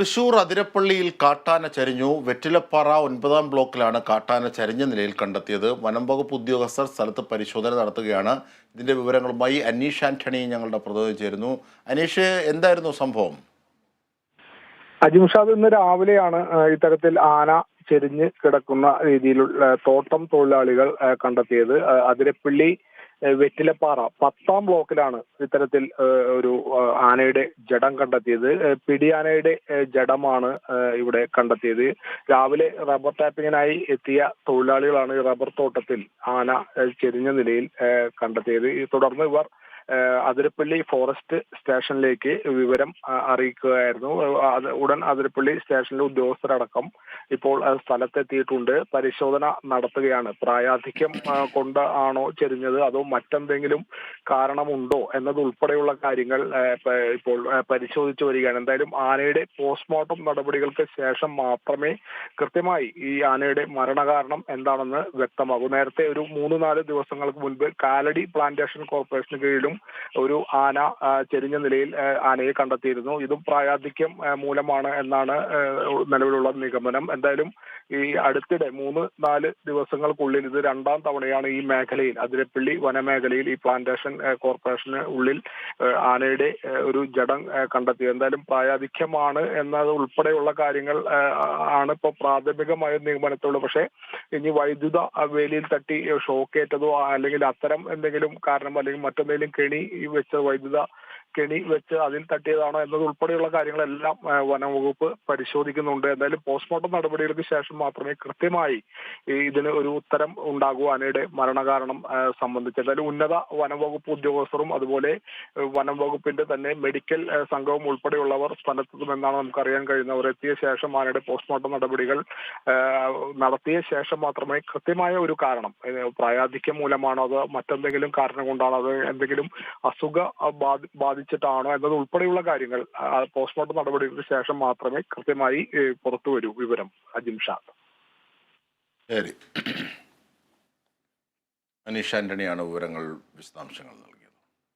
തൃശൂർ അതിരപ്പള്ളിയിൽ കാട്ടാന ചരിഞ്ഞു. വെറ്റിലപ്പാറ ഒൻപതാം ബ്ലോക്കിലാണ് കാട്ടാന ചരിഞ്ഞ നിലയിൽ കണ്ടെത്തിയത്. വനം വകുപ്പ് ഉദ്യോഗസ്ഥർ സ്ഥലത്ത് പരിശോധന നടത്തുകയാണ്. ഇതിന്റെ വിവരങ്ങളുമായി അനീഷ് ആന്റണി ഞങ്ങളുടെ പ്രതിനിധി ചേരുന്നു. അനീഷ് എന്തായിരുന്നു സംഭവം? അജിംഷാദ് ഇന്ന് രാവിലെയാണ് ഇത്തരത്തിൽ ആന ചെരിഞ്ഞ് കിടക്കുന്ന രീതിയിലുള്ള തോട്ടം തൊഴിലാളികൾ കണ്ടെത്തിയത്. അതിരപ്പള്ളി വെറ്റിലപ്പാറ പത്താം ബ്ലോക്കിലാണ് ഇത്തരത്തിൽ ഒരു ആനയുടെ ജഡം കണ്ടെത്തിയത്. പിടിയാനയുടെ ജഡമാണ് ഇവിടെ കണ്ടെത്തിയത്. രാവിലെ റബ്ബർ ടാപ്പിങ്ങിനായി എത്തിയ തൊഴിലാളികളാണ് ഈ റബ്ബർ തോട്ടത്തിൽ ആന ചെരിഞ്ഞ നിലയിൽ കണ്ടെത്തിയത്. തുടർന്ന് ഇവർ അതിരപ്പള്ളി ഫോറസ്റ്റ് സ്റ്റേഷനിലേക്ക് വിവരം അറിയിക്കുകയായിരുന്നു. ഉടൻ അതിരപ്പള്ളി സ്റ്റേഷനിലെ ഉദ്യോഗസ്ഥരടക്കം ഇപ്പോൾ സ്ഥലത്തെത്തിയിട്ടുണ്ട്. പരിശോധന നടത്തുകയാണ്. പ്രായാധിക്യം കൊണ്ട് ആണോ ചെരിഞ്ഞത്? അതോ മറ്റെന്തെങ്കിലും കാരണമുണ്ടോ എന്നതുൾപ്പെടെയുള്ള കാര്യങ്ങൾ ഇപ്പോൾ പരിശോധിച്ചു വരികയാണ്. എന്തായാലും ആനയുടെ പോസ്റ്റ്മോർട്ടം നടപടികൾക്ക് ശേഷം മാത്രമേ കൃത്യമായി ഈ ആനയുടെ മരണകാരണം എന്താണെന്ന് വ്യക്തമാകൂ. നേരത്തെ ഒരു മൂന്ന് നാല് ദിവസങ്ങൾക്ക് മുൻപ് കാലടി പ്ലാന്റേഷൻ കോർപ്പറേഷന് കീഴിലും ഒരു ആന ചെരിഞ്ഞ നിലയിൽ ആനയെ കണ്ടെത്തിയിരുന്നു. ഇതും പ്രായാധിക്യം മൂലമാണ് എന്നാണ് നിലവിലുള്ള നിഗമനം. എന്തായാലും ഈ അടുത്തിടെ മൂന്ന് നാല് ദിവസങ്ങൾക്കുള്ളിൽ ഇത് രണ്ടാം തവണയാണ് ഈ മേഖലയിൽ അതിരപ്പള്ളി വനമേഖലയിൽ ഈ പ്ലാന്റേഷൻ കോർപ്പറേഷന് ഉള്ളിൽ ആനയുടെ ഒരു ജഡം കണ്ടെത്തി കണ്ടെത്തിയത്. എന്തായാലും പ്രായാധിക്യമാണ് എന്നത് ഉൾപ്പെടെയുള്ള കാര്യങ്ങൾ ആണ് ഇപ്പോൾ പ്രാഥമികമായ നിഗമനത്തോട് പക്ഷേ ഇനി വൈദ്യുത വേലിയിൽ തട്ടി ഷോക്കേറ്റതോ അല്ലെങ്കിൽ അത്തരം എന്തെങ്കിലും കാരണം അല്ലെങ്കിൽ മറ്റെന്തെങ്കിലും കെണി വെച്ച വൈദ്യുത കെണി വെച്ച് അതിൽ തട്ടിയതാണോ എന്നതുൾപ്പെടെയുള്ള കാര്യങ്ങളെല്ലാം വനംവകുപ്പ് പരിശോധിക്കുന്നുണ്ട്. എന്തായാലും പോസ്റ്റ്മോർട്ടം നടപടികൾക്ക് ശേഷം മാത്രമേ കൃത്യമായി ഇതിന് ഒരു ഉത്തരം ഉണ്ടാകൂ. ആനയുടെ മരണകാരണം സംബന്ധിച്ച്. എന്തായാലും ഉന്നത വനംവകുപ്പ് ഉദ്യോഗസ്ഥരും അതുപോലെ വനംവകുപ്പിന്റെ തന്നെ മെഡിക്കൽ സംഘവും ഉൾപ്പെടെയുള്ളവർ സ്ഥലത്തെത്തുമെന്നാണ് നമുക്കറിയാൻ കഴിയുന്നത്. അവർ എത്തിയ ശേഷം ആനയുടെ പോസ്റ്റ്മോർട്ടം നടപടികൾ നടത്തിയ ശേഷം മാത്രമേ കൃത്യമായ ഒരു കാരണം പ്രായാധിക്യം മൂലമാണോ അതോ മറ്റെന്തെങ്കിലും കാരണം കൊണ്ടാണോ അത് എന്തെങ്കിലും അസുഖ ബാധി- ബാധിച്ചിട്ടാണോ എന്നത് ഉൾപ്പെടെയുള്ള കാര്യങ്ങൾ പോസ്റ്റ്മോർട്ടം നടപടികൾക്ക് ശേഷം മാത്രമേ കൃത്യമായി പുറത്തു വരൂ വിവരം. അജിം ഷാ. ശരി. അനീഷ് ആന്റണിയാണ് വിവരങ്ങൾ വിശദാംശങ്ങൾ നൽകിയത്